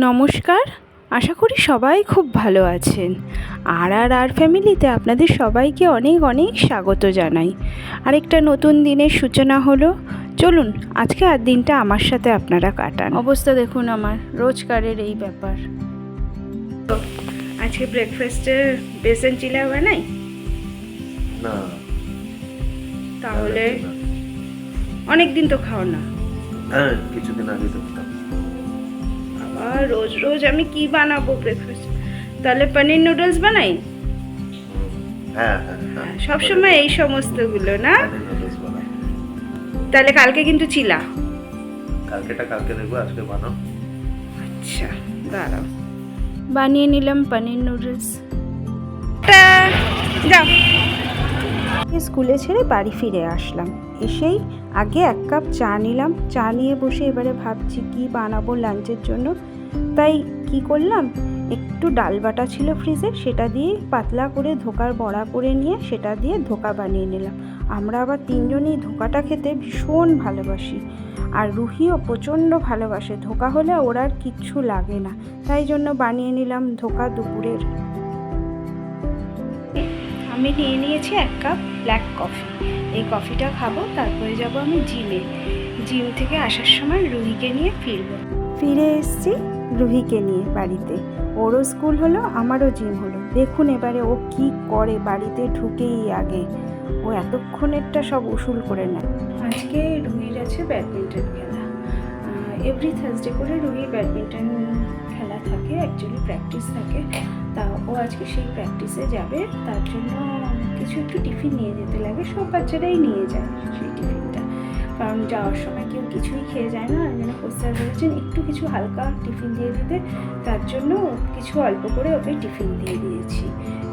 নমস্কার আশা করি সবাই খুব ভালো আছেন। আর আর আর ফ্যামিলিতে আপনাদের সবাইকে অনেক অনেক স্বাগত জানাই। আরেকটা নতুন দিনের সূচনা হলো চলুন আজকে আর দিনটা আমার সাথে আপনারা কাটান। অবস্থা দেখুন আমার রোজকারের এই ব্যাপার। তো আজকে ব্রেকফাস্টে বেসন চিলা বানাই? না। তাহলে অনেক দিন তো খাও না। হ্যাঁ কিছুদিন আগে তো আবার রোজ রোজ আমি কি বানাবো ব্রেকফাস্ট তাহলে পনির নুডলস বানাই? হ্যাঁ হ্যাঁ হ্যাঁ। সবসময় এই সমস্তগুলো না। তাহলে কালকে কিন্তু চিলা। কালকেটা কালকে দেখব আজকে বানাও। আচ্ছা দাঁড়াও। বানিয়ে নিলাম পনির নুডলস যাও। স্কুলে ছেড়ে বাড়ি ফিরে আসলাম। এসেই আগে এক কাপ চা নিলাম। চা নিয়ে বসে এবারে ভাবছি, কি বানাবো লাঞ্চের জন্য? তাই কি করলাম? একটু ডাল বাটা ছিল ফ্রিজে, সেটা দিয়ে পাতলা করে ধোকার বড়া করে নিয়ে সেটা দিয়ে ধোকা বানিয়ে নিলাম। আমরা আবার তিনজনই ধোকাটা খেতে ভীষণ ভালোবাসি। আর রুহিও প্রচণ্ড ভালোবাসে। ধোকা হলে ওর আর কিচ্ছু লাগে না। তাই জন্য বানিয়ে নিলাম ধোকা দুপুরের। আমি নিয়ে নিয়েছি এক কাপ ব্ল্যাক কফি এই কফিটা খাব, তারপরে যাব আমি জিমে জিম থেকে আসার সময় রুহিকে নিয়ে ফিরবো। ফিরে এসেছি রুহিকে নিয়ে বাড়িতে। ওরও স্কুল হলো, আমারও জিম হলো। দেখুন এবারে ও কি করে বাড়িতে ঢুকেই আগে। ও এতক্ষণেরটা সব উসুল করে নেয়। আজকে রুহির আছে ব্যাডমিন্টন খেলা। এভরি থার্সডে করে রুহি ব্যাডমিন্টন থাকে অ্যাকচুয়ালি প্র্যাকটিস থাকে। তা ও আজকে সেই প্র্যাকটিসে যাবে, তার জন্য কিছু একটু টিফিন নিয়ে যেতে লাগে, সব বাচ্চারাই নিয়ে যায় সেই টিফিনটা। কারণ যাওয়ার সময় কেউ কিছুই খেয়ে যায় না যেন স্যার বলেছেন, একটু কিছু হালকা টিফিন দিয়ে দিতে, তার জন্য কিছু অল্প করে ওকে টিফিন দিয়ে দিয়েছি।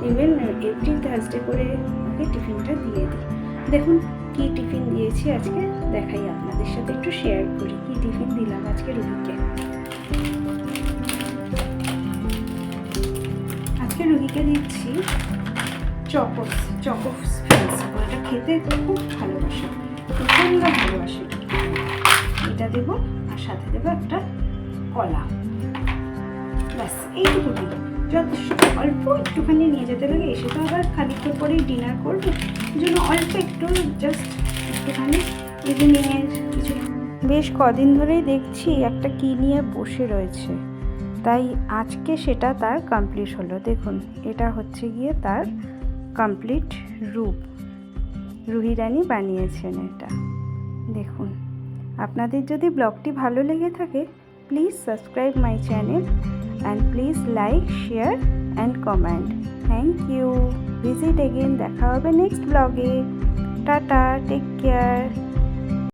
ইভেন এভরি থার্সডে করে ওকে টিফিনটা দিয়ে দিই। দেখুন, কি টিফিন দিয়েছি আজকে, দেখাই আপনাদের সাথে, একটু শেয়ার করি, কি টিফিন দিলাম আজকে রুহিকে। আজকে রুহিকে দিচ্ছি চকোস চকোস এটা খেতে তো খুব ভালোবাসে, প্রচণ্ড ভালোবাসে। এটা দেবো আর সাথে দেবো একটা কলা। ব্যাস এইটুকুনি যথেষ্ট অল্প একটুখানি নিয়ে যেতে লাগে, এসে তো আবার খানিকক্ষণ পরেই ডিনার করব। জন্য অল্প একটু জাস্ট একটুখানি ইভিনিংয়ের কিছু। বেশ কদিন ধরেই দেখছি একটা কি নিয়ে বসে রয়েছে। তাই আজকে সেটা তার কমপ্লিট হলো। দেখুন, এটা হচ্ছে গিয়ে তার কমপ্লিট রূপ। রুহি রানী বানিয়েছেন এটা। দেখুন, আপনাদের যদি ব্লগটি ভালো লেগে থাকে please subscribe my channel and please like share and comment thank you visit again দেখা হবে নেক্সট ব্লগে টাটা টেক কেয়ার